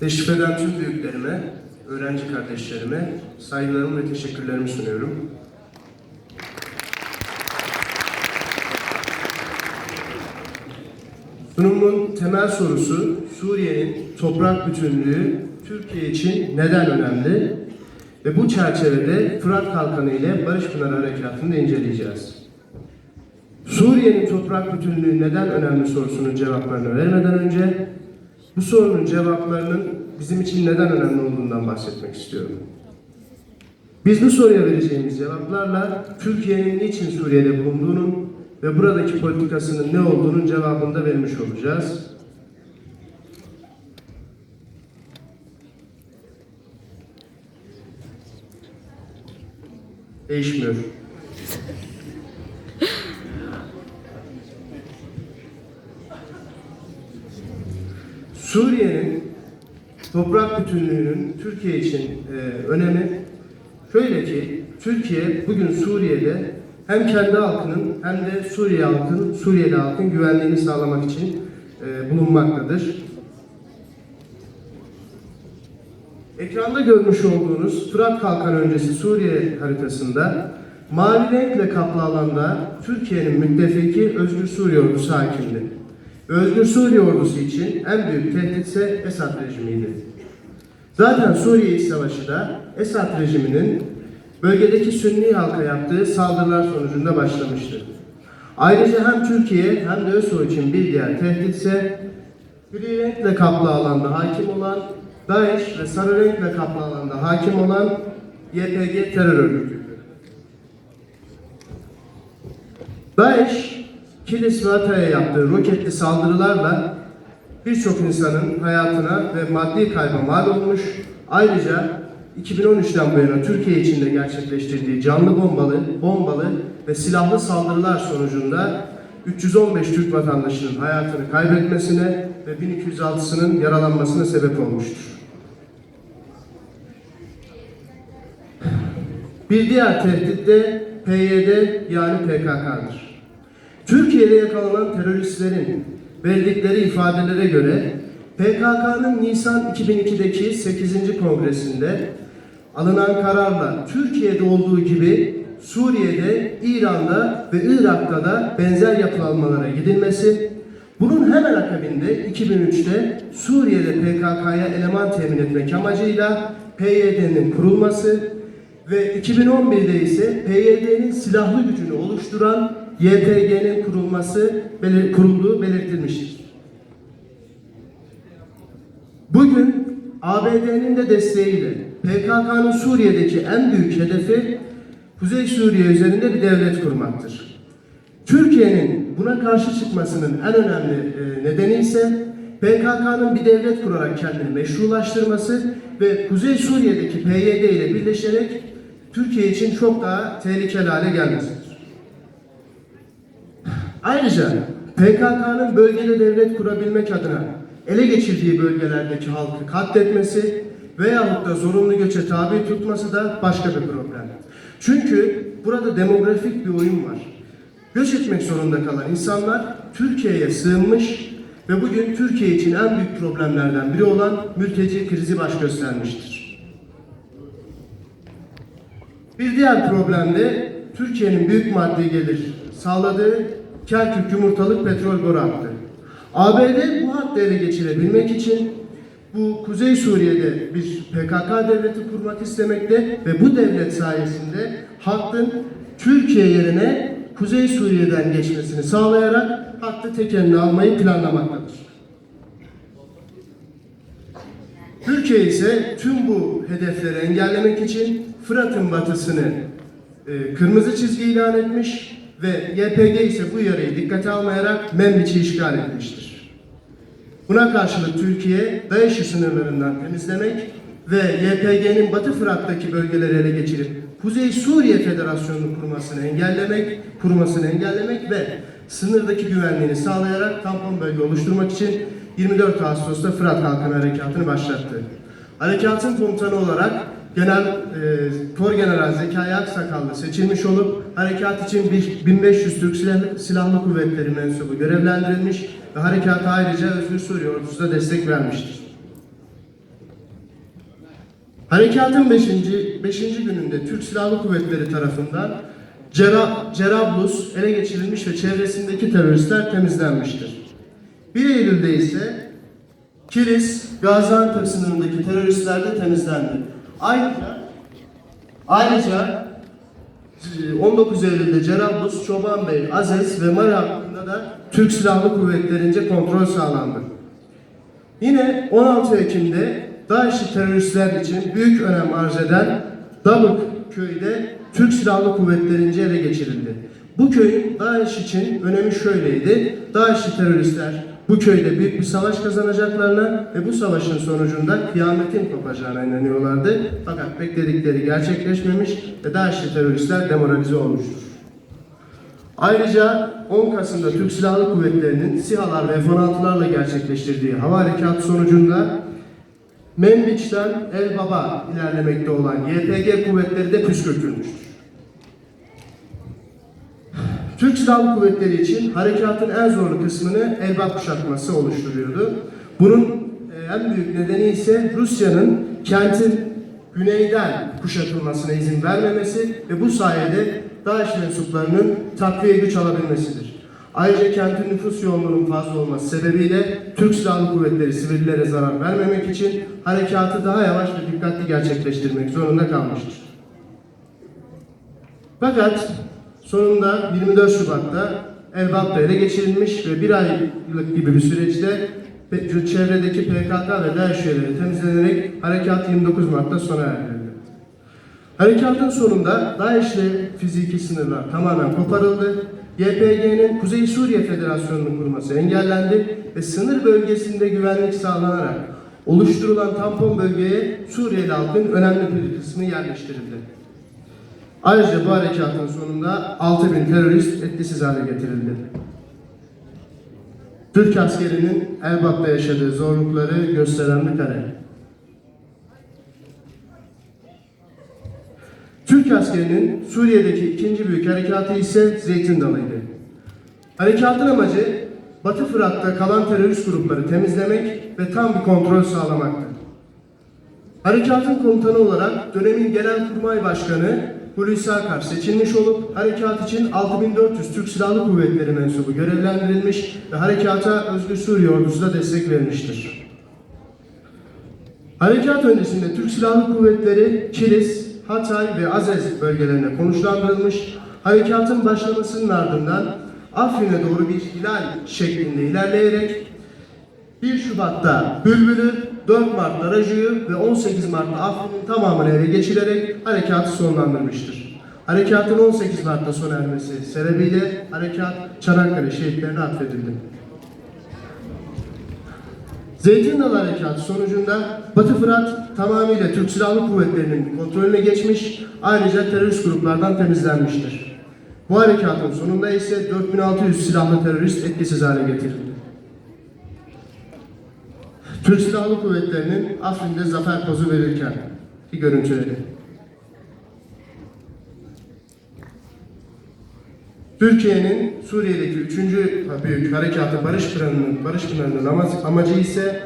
Teşrif eden tüm büyüklerime, öğrenci kardeşlerime saygılarımı ve teşekkürlerimi sunuyorum. Sunumun temel sorusu Suriye'nin toprak bütünlüğü Türkiye için neden önemli? Ve bu çerçevede Fırat Kalkanı ile Barış Pınarı Harekatı'nı inceleyeceğiz. Suriye'nin toprak bütünlüğü neden önemli sorusunun cevaplarını vermeden önce bu sorunun cevaplarının bizim için neden önemli olduğundan bahsetmek istiyorum. Biz bu soruya vereceğimiz cevaplarla Türkiye'nin niçin Suriye'de bulunduğunun ve buradaki politikasının ne olduğunun cevabını da vermiş olacağız. Değişmiyor. Suriye'nin toprak bütünlüğünün Türkiye için e, önemi şöyle ki Türkiye bugün Suriye'de hem kendi halkının hem de Suriye halkının Suriyeli halkın güvenliğini sağlamak için e, bulunmaktadır. Ekranda görmüş olduğunuz Fırat Kalkan öncesi Suriye haritasında mavi renkle kaplı alanda Türkiye'nin müttefiki Özgür Suriye ordusu hakimdi. Özgür Suriye ordusu için en büyük tehdit ise Esad rejimiydi. Zaten Suriye İç Savaşı da Esad rejiminin bölgedeki Sünni halka yaptığı saldırılar sonucunda başlamıştı. Ayrıca hem Türkiye hem de ÖSO için bir diğer tehdit ise gri renkle kaplı alanda hakim olan DAEŞ ve sarı renkle kaplı alanda hakim olan YPG terör örgütü. DAEŞ, Kilis ve Hatay'a yaptığı roketli saldırılarla birçok insanın hayatına ve maddi kayba mal olmuş. Ayrıca 2013'ten bu yana Türkiye içinde gerçekleştirdiği canlı bombalı, bombalı ve silahlı saldırılar sonucunda 315 Türk vatandaşının hayatını kaybetmesine ve 1206'sının yaralanmasına sebep olmuştur. Bir diğer tehdit de PYD yani PKK'dır. Türkiye'de yakalanan teröristlerin verdikleri ifadelere göre PKK'nın Nisan 2002'deki 8. kongresinde alınan kararla Türkiye'de olduğu gibi Suriye'de, İran'da ve Irak'ta da benzer yapılanmalara gidilmesi, bunun hemen akabinde 2003'te Suriye'de PKK'ya eleman temin etmek amacıyla PYD'nin kurulması ve 2011'de ise PYD'nin silahlı gücünü oluşturan YPG'nin kurulması belir- kurulduğu belirtilmiştir. Bugün ABD'nin de desteğiyle PKK'nın Suriye'deki en büyük hedefi Kuzey Suriye üzerinde bir devlet kurmaktır. Türkiye'nin buna karşı çıkmasının en önemli e, nedeni ise PKK'nın bir devlet kurarak kendini meşrulaştırması ve Kuzey Suriye'deki PYD ile birleşerek Türkiye için çok daha tehlikeli hale gelmesidir. Ayrıca PKK'nın bölgede devlet kurabilmek adına ele geçirdiği bölgelerdeki halkı katletmesi veyahut da zorunlu göçe tabi tutması da başka bir problem. Çünkü burada demografik bir oyun var. Göç etmek zorunda kalan insanlar Türkiye'ye sığınmış ve bugün Türkiye için en büyük problemlerden biri olan mülteci krizi baş göstermiştir. Bir diğer problem de Türkiye'nin büyük maddi gelir sağladığı Kerkük yumurtalık petrol boru hattı. ABD bu hattı ele geçirebilmek için bu Kuzey Suriye'de bir PKK devleti kurmak istemekte ve bu devlet sayesinde hattın Türkiye yerine Kuzey Suriye'den geçmesini sağlayarak hattı tek eline almayı planlamaktadır. Türkiye ise tüm bu hedefleri engellemek için Fırat'ın batısını e, kırmızı çizgi ilan etmiş ve YPG ise bu yarayı dikkate almayarak Membiç'i işgal etmiştir. Buna karşılık Türkiye, DAEŞ'i sınırlarından temizlemek ve YPG'nin Batı Fırat'taki bölgeleri ele geçirip Kuzey Suriye Federasyonu'nu kurmasını engellemek, kurmasını engellemek ve sınırdaki güvenliğini sağlayarak tampon bölge oluşturmak için 24 Ağustos'ta Fırat Kalkanı Harekatı'nı başlattı. Harekatın komutanı olarak Genel e, Kor General Zekai Aksakallı seçilmiş olup harekat için bir 1500 Türk Silahlı, Silahlı Kuvvetleri mensubu görevlendirilmiş ve harekata ayrıca Özgür Suriye ordusu destek vermiştir. Harekatın 5. 5. gününde Türk Silahlı Kuvvetleri tarafından Cera, Cerablus ele geçirilmiş ve çevresindeki teröristler temizlenmiştir. 1 Eylül'de ise Kilis, Gaziantep sınırındaki teröristler de temizlendi. Ayrıca, ayrıca e, 19 Eylül'de Cerablus, Çoban Bey, Azez ve Mara hakkında da Türk Silahlı Kuvvetlerince kontrol sağlandı. Yine 16 Ekim'de DAEŞ'li teröristler için büyük önem arz eden Dabuk köyde Türk Silahlı Kuvvetlerince ele geçirildi. Bu köyün DAEŞ için önemi şöyleydi. DAEŞ'li teröristler bu köyde büyük bir savaş kazanacaklarına ve bu savaşın sonucunda kıyametin kopacağına inanıyorlardı. Fakat bekledikleri gerçekleşmemiş ve DAEŞ'li teröristler demoralize olmuştur. Ayrıca 10 Kasım'da Türk Silahlı Kuvvetleri'nin SİHA'lar ve F-16'larla gerçekleştirdiği hava harekatı sonucunda Menbiç'ten El Baba ilerlemekte olan YPG kuvvetleri de püskürtülmüştür. Türk Silahlı Kuvvetleri için harekatın en zorlu kısmını Elbap kuşatması oluşturuyordu. Bunun e, en büyük nedeni ise Rusya'nın kentin güneyden kuşatılmasına izin vermemesi ve bu sayede DAEŞ mensuplarının takviye güç alabilmesidir. Ayrıca kentin nüfus yoğunluğunun fazla olması sebebiyle Türk Silahlı Kuvvetleri sivillere zarar vermemek için harekatı daha yavaş ve dikkatli gerçekleştirmek zorunda kalmıştır. Fakat sonunda 24 Şubat'ta Elbap'ta ele geçirilmiş ve bir aylık gibi bir süreçte çevredeki PKK ve DAEŞ üyeleri temizlenerek harekat 29 Mart'ta sona erdirildi. Harekatın sonunda DAEŞ'le fiziki sınırlar tamamen koparıldı. YPG'nin Kuzey Suriye Federasyonu'nu kurması engellendi ve sınır bölgesinde güvenlik sağlanarak oluşturulan tampon bölgeye Suriyeli halkın önemli bir kısmı yerleştirildi. Ayrıca bu harekatın sonunda 6000 terörist etkisiz hale getirildi. Türk askerinin Elbap'ta yaşadığı zorlukları gösteren bir kare. Türk askerinin Suriye'deki ikinci büyük harekatı ise Zeytin Dalı'ydı. Harekatın amacı Batı Fırat'ta kalan terörist grupları temizlemek ve tam bir kontrol sağlamaktı. Harekatın komutanı olarak dönemin Genelkurmay Başkanı Hulusi Akar seçilmiş olup harekat için 6400 Türk Silahlı Kuvvetleri mensubu görevlendirilmiş ve harekata Özgür Suriye Ordusu da destek vermiştir. Harekat öncesinde Türk Silahlı Kuvvetleri Kilis, Hatay ve Azez bölgelerine konuşlandırılmış. Harekatın başlamasının ardından Afrin'e doğru bir hilal şeklinde ilerleyerek 1 Şubat'ta Bülbül'ü, 4 Mart'ta Raju'yu ve 18 Mart'ta Afrin'in tamamını ele geçirerek harekatı sonlandırmıştır. Harekatın 18 Mart'ta sona ermesi sebebiyle harekat Çanakkale şehitlerine atfedildi. Zeytin Dalı Harekatı sonucunda Batı Fırat tamamıyla Türk Silahlı Kuvvetleri'nin kontrolüne geçmiş, ayrıca terörist gruplardan temizlenmiştir. Bu harekatın sonunda ise 4600 silahlı terörist etkisiz hale getirildi. Türk Silahlı Kuvvetleri'nin Afrin'de zafer pozu verirken ki görüntüleri. Türkiye'nin Suriye'deki üçüncü büyük harekatı Barış Pınarı'nın Barış Pınarı'nın ama- amacı ise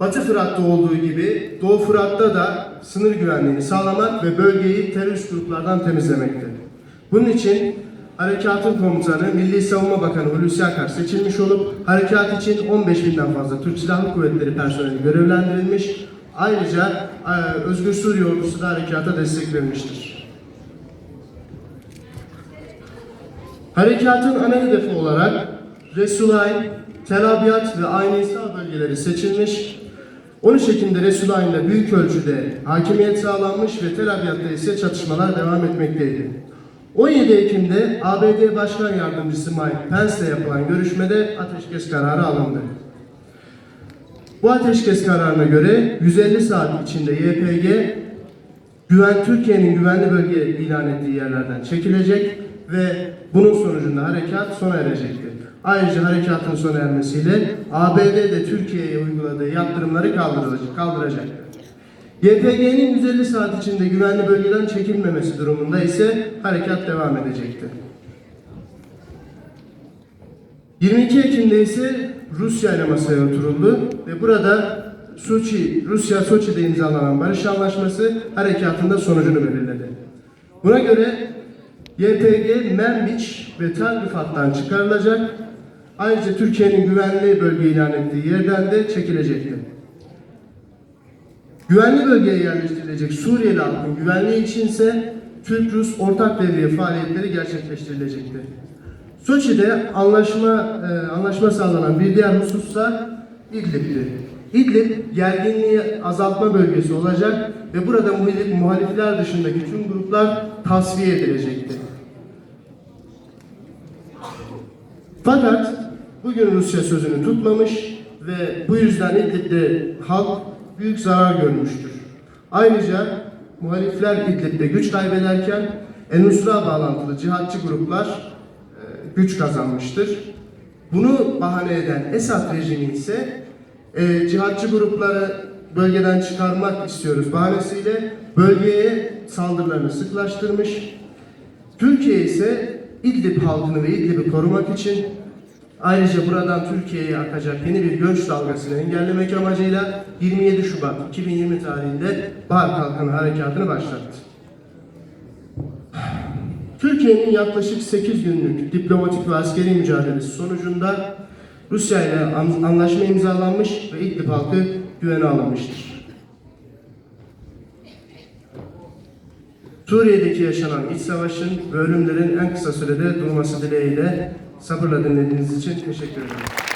Batı Fırat'ta olduğu gibi Doğu Fırat'ta da sınır güvenliğini sağlamak ve bölgeyi terörist gruplardan temizlemekti. Bunun için harekatın komutanı Milli Savunma Bakanı Hulusi Akar seçilmiş olup harekat için 15 binden fazla Türk Silahlı Kuvvetleri personeli görevlendirilmiş. Ayrıca e, Özgür Suriye Ordusu da harekata destek vermiştir. Harekatın ana hedefi olarak Resulayn, Tel Abyad ve Ayn İsa bölgeleri seçilmiş. 13 Ekim'de Resulayn'da büyük ölçüde hakimiyet sağlanmış ve Tel Abyad'da ise çatışmalar devam etmekteydi. 17 Ekim'de ABD Başkan Yardımcısı Mike Pence'le yapılan görüşmede ateşkes kararı alındı. Bu ateşkes kararına göre 150 saat içinde YPG Güven Türkiye'nin güvenli bölge ilan ettiği yerlerden çekilecek ve bunun sonucunda harekat sona erecektir. Ayrıca harekatın sona ermesiyle ABD de Türkiye'ye uyguladığı yaptırımları kaldıracak, kaldıracaktır. YPG'nin 150 saat içinde güvenli bölgeden çekilmemesi durumunda ise harekat devam edecektir. 22 Ekim'de ise Rusya ile masaya oturuldu ve burada Soçi, Rusya Soçi'de imzalanan barış anlaşması harekatında sonucunu belirledi. Buna göre YPG, Menbiç ve Tel Rıfat'tan çıkarılacak. Ayrıca Türkiye'nin güvenli bölge ilan ettiği yerden de çekilecekti. Güvenli bölgeye yerleştirilecek Suriyeli halkın güvenliği içinse Türk-Rus ortak devriye faaliyetleri gerçekleştirilecekti. Soçi'de anlaşma e, anlaşma sağlanan bir diğer husussa İdlib'ti. İdlib gerginliği azaltma bölgesi olacak ve burada muhalif, muhalifler dışındaki tüm gruplar tasfiye edilecekti. Fakat bugün Rusya sözünü tutmamış ve bu yüzden İdlib'de halk büyük zarar görmüştür. Ayrıca muhalifler İdlib'de güç kaybederken En-Nusra bağlantılı cihatçı gruplar e, güç kazanmıştır. Bunu bahane eden Esad rejimi ise e, cihatçı grupları bölgeden çıkarmak istiyoruz bahanesiyle bölgeye saldırılarını sıklaştırmış. Türkiye ise İdlib halkını ve İdlib'i korumak için ayrıca buradan Türkiye'ye akacak yeni bir göç dalgasını engellemek amacıyla 27 Şubat 2020 tarihinde Bahar Kalkanı Harekatı'nı başlattı. Türkiye'nin yaklaşık 8 günlük diplomatik ve askeri mücadelesi sonucunda Rusya ile an- anlaşma imzalanmış ve İdlib halkı güvene alınmıştır. Suriye'deki yaşanan iç savaşın ve ölümlerin en kısa sürede durması dileğiyle sabırla dinlediğiniz için teşekkür ederim.